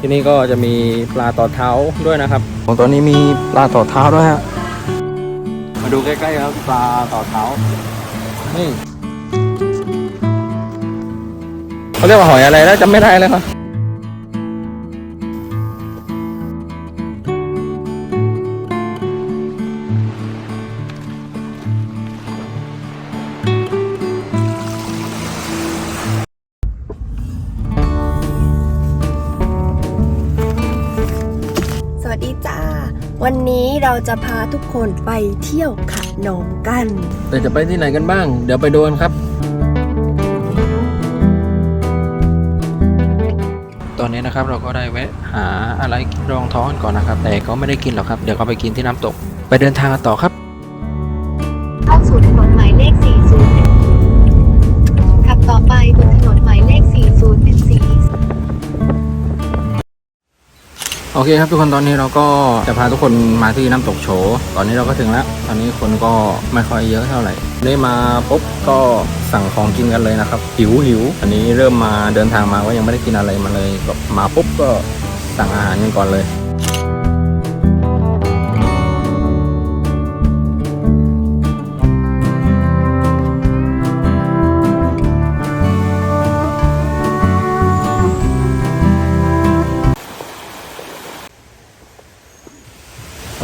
ที่นี่ก็จะมีปลาต่อเท้าด้วยนะครับของตัวนี้มีปลาต่อเท้าด้วยฮะมาดูใกล้ๆครับปลาต่อเท้านี่เขาเรียกว่าหอยอะไรแล้วจำไม่ได้แล้วครับ เราจะพาทุกคนไปเที่ยวขนมกัน แต่จะไปที่ไหนกันบ้าง เดี๋ยวไปดูกันครับ ตอนนี้นะครับเราก็ได้แวะหาอะไรรองท้องกันก่อนนะครับ แต่ก็ไม่ได้กินหรอกครับ เดี๋ยวก็ไปกินที่น้ำตก ไปเดินทางกันต่อครับ อเคครับทุกคนตอนนี้เราก็จะพาทุกคนมาที่น้ำตกโฉตอนนี้เราก็ถึงแล้ว ตอนนี้คนก็ไม่ค่อยเยอะเท่าไหร่ ได้มาปุ๊บก็สั่งของกินกันเลยนะครับ หิวหิวอันนี้เริ่มมาเดินทางมาก็ยังไม่ได้กินอะไรมาเลยแบบมาปุ๊บก็สั่งอาหารกันก่อนเลย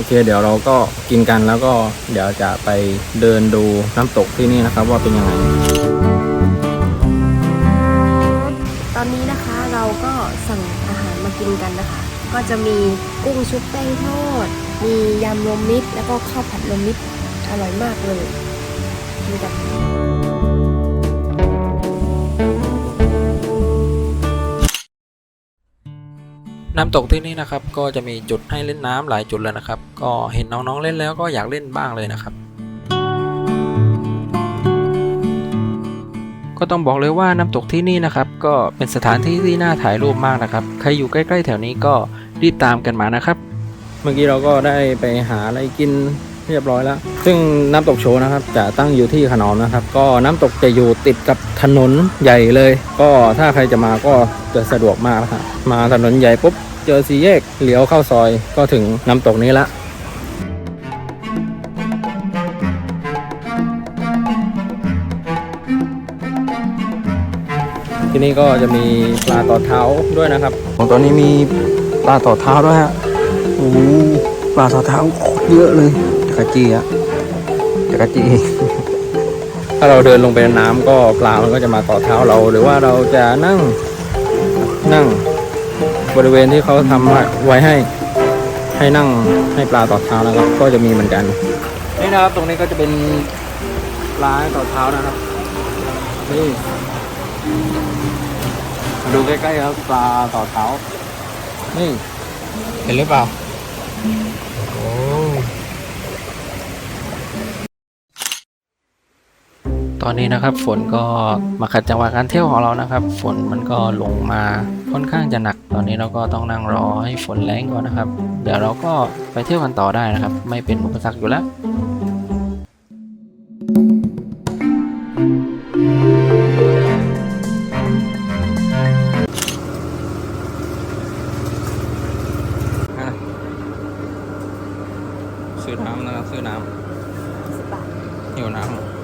เคเดี๋ยวเราก็กินกันแล้วก็เดี๋ยวจะไปเดินดูน้ำตกที่นี่นะครับ ว่าเป็นยังไง ตอนนี้นะคะเราก็สั่งอาหารมากินกันนะคะ ก็จะมีกุ้งชุบแป้งทอด มียำรวมมิตรแล้วก็ข้าวผัดรวมมิตรอร่อยมากเลยกินกัน น้ำตกที่นี่นะครับก็จะมีจุดให้เล่นน้ำหลายจุดเลยนะครับ ก็เห็นน้องๆเล่นแล้วก็อยากเล่นบ้างเลยนะครับ ก็ต้องบอกเลยว่าน้ำตกที่นี่นะครับก็เป็นสถานที่ที่น่าถ่ายรูปมากนะครับ ใครอยู่ใกล้ๆ แถวนี้ก็รีบตามกันมานะครับ เมื่อกี้เราก็ได้ไปหาอะไรกินเรียบร้อยแล้ว ซึ่งน้ำตกโชนะครับ จะตั้งอยู่ที่ขนอมนะครับ ก็น้ำตกจะอยู่ติดกับถนนใหญ่เลย ก็ถ้าใครจะมาก็จะสะดวกมากนะครับมาถนนใหญ่ปุ๊บ เจอสี่แยกเลี้ยวเข้าซอยก็ถึงน้ำตกนี้ละที่นี่ก็จะมีปลาต่อเท้าด้วยนะครับของตัวนี้มีปลาต่อเท้าด้วยฮะโอ้โหปลาต่อเท้าโคตรเยอะเลยจักรจีอะจักรจีถ้าเราเดินลงไปในน้ำก็ปลามันก็จะมาต่อเท้าเรา หรือว่าเราจะนั่งนั่ง บริเวณที่เขาทำไว้ให้ให้นั่งให้ปลาต่อเท้านะครับ ก็จะมีเหมือนกันนี่นะครับ ตรงนี้ก็จะเป็นปลาต่อเท้านะครับนี่ดูใกล้ๆครับปลาต่อเท้านี่เห็นหรือเปล่า โอ้ต อนนี้นะครับฝนก็มาขัดจังหวะการเที่ยวของเรานะครับ ฝนมันก็ลงมาค่อนข้างจะหนัก ตอนนี้เราก็ต้องนั่งรอให้ฝนแรงก่อนนะครับ เดี๋ยวเราก็ไปเที่ยวกันต่อได้นะครับ ไม่เป็นอุปสรรคอยู่แล้วซื้อน้ำนะครับซื้อน้ำหิวน้ำ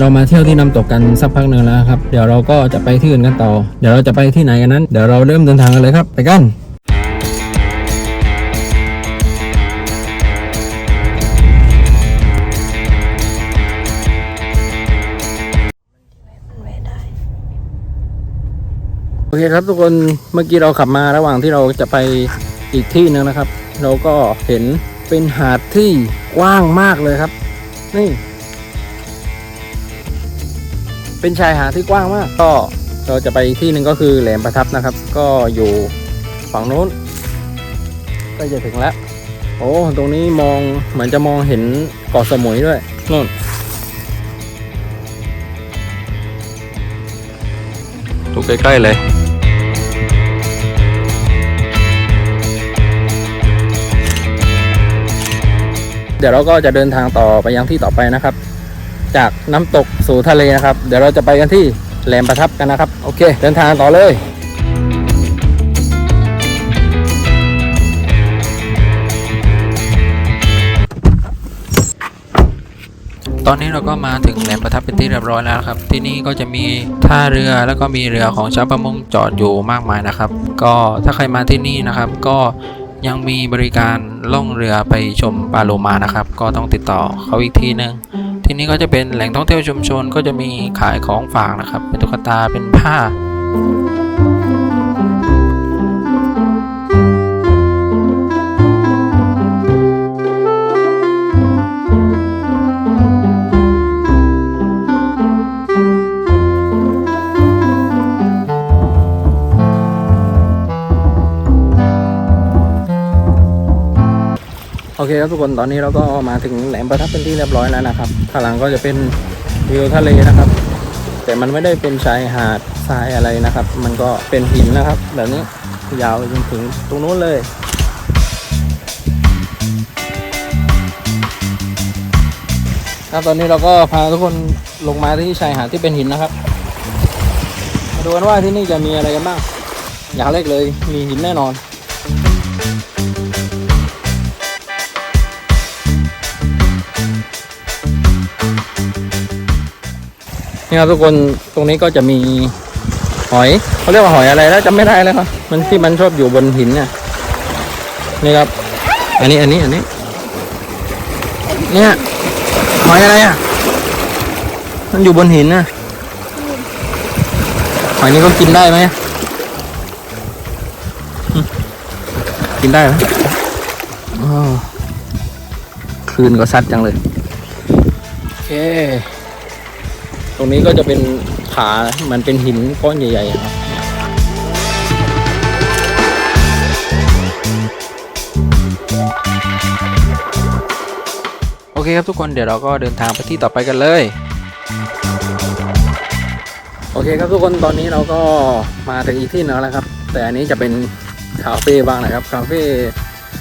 เรามาเที่ยวที่น้ำตกกันสักพักหนึ่งแล้วครับ เดี๋ยวเราก็จะไปที่อื่นกันต่อ เดี๋ยวเราจะไปที่ไหนกันนั้น เดี๋ยวเราเริ่มเดินทางกันเลยครับ ไปกันโอเคครับทุกคน เมื่อกี้เราขับมาระหว่างที่เราจะไปอีกที่หนึงนะครับ เราก็เห็นเป็นหาดที่กว้างมากเลยครับ นี่ เป็นชายหาดที่กว้างมาก ก็เราจะไปอีกที่หนึ่งก็คือแหลมประทับนะครับ ก็อยู่ฝั่งนู้นใกล้จะถึงแล้ว โอ้ตรงนี้มองเหมือนจะมองเห็นเกาะสมุยด้วยนู่นดูใกล้ ๆ เลยดี๋ยวเราก็จะเดินทางต่อไปยังที่ต่อไปนะครับ จากน้ำตกสู่ทะเลนะครับ เดี๋ยวเราจะไปกันที่แหลมประทับกันนะครับ โอเค เดินทางต่อเลยตอนนี้เราก็มาถึงแหลมประทับเป็นที่เรียบร้อยแล้วครับ ที่นี่ก็จะมีท่าเรือแล้วก็มีเรือของชาวประมงจอดอยู่มากมายนะครับ ก็ถ้าใครมาที่นี่นะครับ ก็ยังมีบริการล่องเรือไปชมปลาโลมานะครับ ก็ต้องติดต่อเขาอีกทีนึง ที่นี่ก็จะเป็นแหล่งท่องเที่ยวชุมชนก็จะมีขายของฝากนะครับ เป็นตุ๊กตาเป็นผ้า เคครับทุกคนตอนนี้เราก็มาถึงแหลมประทับเป็นที่เรียบร้อยแล้วนะครับข้างหลังก็จะเป็นวิวทะเลนะครับ แต่มันไม่ได้เป็นชายหาดทรายอะไรนะครับ มันก็เป็นหินนะครับ แบบนี้ยาวจนถึงตรงนู้นเลยครับตอนนี้เราก็พาทุกคนลงมาที่ชายหาดที่เป็นหินนะครับ มาดูกันว่าที่นี่จะมีอะไรกันบ้าง อย่างแรกเลยมีหินแน่นอน นี่ครับทุกคนตรงนี้ก็จะมีหอยเขาเรียกว่าหอยอะไรแล้วจำไม่ได้แล้วครับ มันที่มันชอบอยู่บนหินเนี่ยนี่ครับ อันนี้อันนี้อันนี้ เนี่ยหอยอะไรอะ มันอยู่บนหินนะหอยนี้ก็กินได้ไหมกินได้ไหมอ้าวคลื่นก็ซัดจังเลยโอเค ตรงนี้ก็จะเป็นขามันเป็นหินก้อนใหญ่ๆอะครับโอเคครับทุกคนเดี๋ยวเราก็เดินทางไปที่ต่อไปกันเลย โอเคครับทุกคนตอนนี้เราก็มาถึงอีกที่หนึงแล้วครับ แต่อันนี้จะเป็นคาเฟ่บ้างนะครับคาเฟ่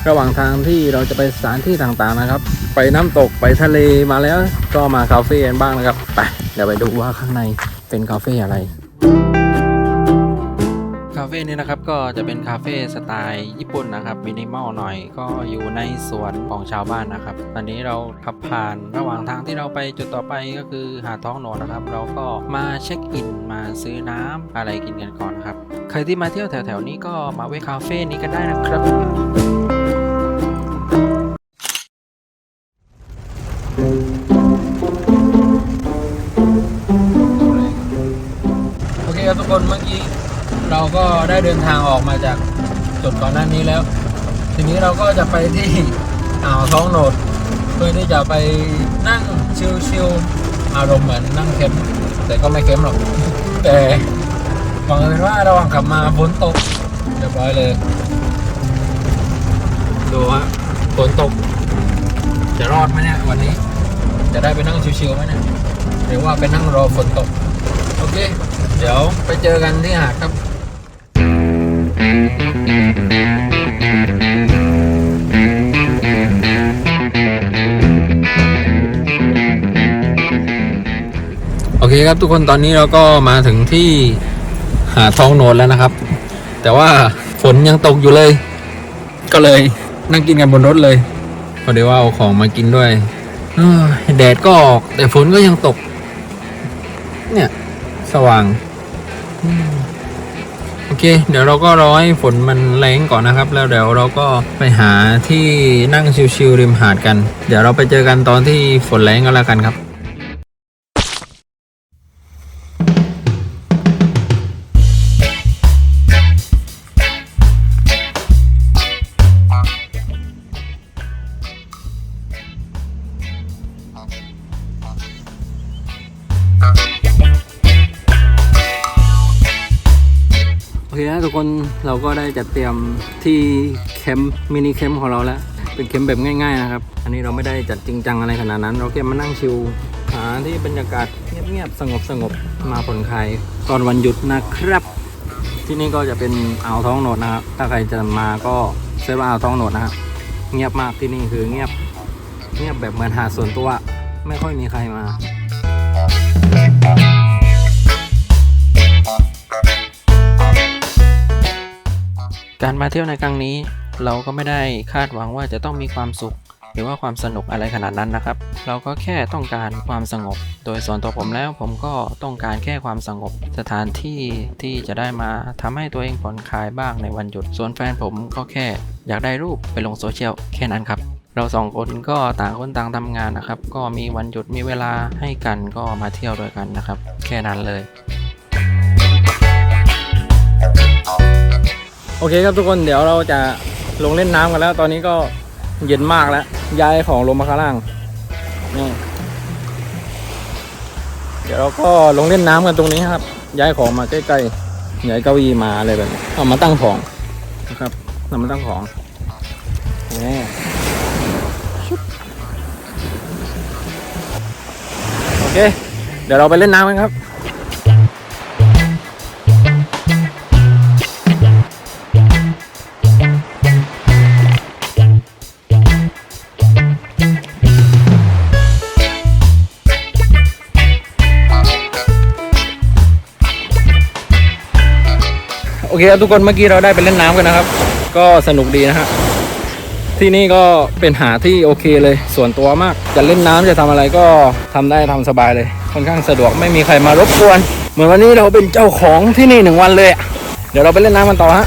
ระหว่างทางที่เราจะไปสถานที่ต่างๆนะครับ ไปน้ำตกไปทะเลมาแล้วก็มาคาเฟ่กันบ้างนะครับไปเดี๋ยวไปดูว่าข้างในเป็นคาเฟ่อะไรคาเฟ่นี้นะครับก็จะเป็นคาเฟ่สไตล์ญี่ปุ่นนะครับมินิมอลหน่อยก็อยู่ในสวนของชาวบ้านนะครับ ตอนนี้เราขับผ่านระหว่างทางที่เราไปจุดต่อไปก็คือหาดท้องหนดนะครับ เราก็มาเช็คอินมาซื้อน้ำอะไรกินกันก่อนนครับ ใครที่มาเที่ยวแถวๆนี้ก็มาแวะคาเฟ่นี้กันได้นะครับ ได้เดินทางออกมาจากจุดก่อนหน้านี้แล้ว ทีนี้เราก็จะไปที่อ่าวท้องโหนด เพื่อที่จะไปนั่งชิลๆอารมณ์เหมือนนั่งเค็มแต่ก็ไม่เค็มหรอก แต่บังเอิญว่าระหว่างขับมาฝนตกเรียบร้อยเลยดูฮะฝนตก จะรอดไหมเนี่ยวันนี้ จะได้ไปนั่งชิลๆไหมเนี่ยหรือว่าไปนั่งรอฝนตก โอเค เดี๋ยวไปเจอกันที่หาดครับ โอเคครับทุกคนตอนนี้เราก็มาถึงที่หาดทองโนดแล้วนะครับ แต่ว่าฝนยังตกอยู่เลย ก็เลยนั่งกินกันบนรถเลยเพราะเดี๋ยวว่าเอาของมากินด้วยแดดก็ออก แต่ฝนก็ยังตก เนี่ย สว่างอื เคเดี๋ยวเราก็รอให้ฝนมันแรงก่อนนะครับ แล้วเดี๋ยวเราก็ไปหาที่นั่งชิลๆริมหาดกัน เดี๋ยวเราไปเจอกันตอนที่ฝนแรงก็แล้วกันครับ ก็ได้จัดเตรียมที่แคมป์มินิแคมป์ของเราแล้ว เป็นแคมป์แบบง่ายๆนะครับ อันนี้เราไม่ได้จัดจริงจังอะไรขนาดนั้น เราแค่มานั่งชิลหาที่บรรยากาศเงียบๆสงบๆมาผ่อนคลายตอนวันหยุดนะครับ ที่นี่ก็จะเป็นอ่าวท้องโหนดนะครับ ถ้าใครจะมาก็เซิร์ชว่าอ่าวท้องโหนดนะครับเงียบมากที่นี่คือเงียบเงียบแบบเหมือนหาดส่วนตัว ไม่ค่อยมีใครมา การมาเที่ยวในครั้งนี้ เราก็ไม่ได้คาดหวังว่าจะต้องมีความสุข หรือว่าความสนุกอะไรขนาดนั้นนะครับ เราก็แค่ต้องการความสงบ โดยส่วนตัวผมแล้วผมก็ต้องการแค่ความสงบ สถานที่ที่จะได้มาทำให้ตัวเองผ่อนคลายบ้างในวันหยุด ส่วนแฟนผมก็แค่อยากได้รูปไปลงโซเชียลแค่นั้นครับเราสองคนก็ต่างคนต่างทำงานนะครับ ก็มีวันหยุดมีเวลาให้กันก็มาเที่ยวด้วยกันนะครับ แค่นั้นเลย โอเคครับทุกคนเดี๋ยวเราจะลงเล่นน้ำกันแล้ว ตอนนี้ก็เย็นมากแล้ว ย้ายของลงมาข้างล่างนี่เดี๋ยวเราก็ลงเล่นน้ำกันตรงนี้ครับ ย้ายของมาใกล้ๆย้ายเก้าอี้มาอะไรแบบนี้เอามาตั้งของนะครับเอามาตั้งของนี่โอเค เดี๋ยวเราไปเล่นน้ำกันครับ อเคครับทุกคนเมื่อกี้เราได้ไปเล่นน้ำกันนะครับ ก็สนุกดีนะฮะที่นี่ก็เป็นหาที่โอเคเลยส่วนตัวมาก จะเล่นน้ำจะทำอะไรก็ทำได้ทำสบายเลย ค่อนข้างสะดวกไม่มีใครมารบกวน เหมือนวันนี้เราเป็นเจ้าของที่นี่หนึ่งวันเลย เดี๋ยวเราไปเล่นน้ำกันต่อฮะ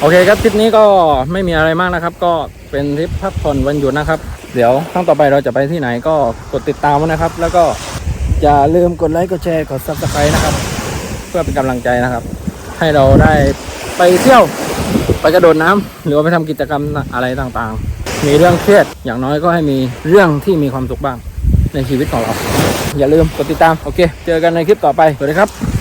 โอเคครับทริปนี้ก็ไม่มีอะไรมากนะครับ ก็เป็นทริปพักผ่อนวันหยุดนะครับ เดี๋ยวครั้งต่อไปเราจะไปที่ไหนก็กดติดตามนะครับ แล้วก็อย่าลืมกดไลค์กดแชร์กด subscribe นะครับ เพื่อเป็นกำลังใจนะครับ ให้เราได้ไปเที่ยวไปกระโดดน้ำหรือว่าไปทำกิจกรรมอะไรต่างๆ มีเรื่องเครียดอย่างน้อยก็ให้มีเรื่องที่มีความสุขบ้างในชีวิตของเรา อย่าลืมกดติดตาม โอเค เจอกันในคลิปต่อไป สวัสดีครับ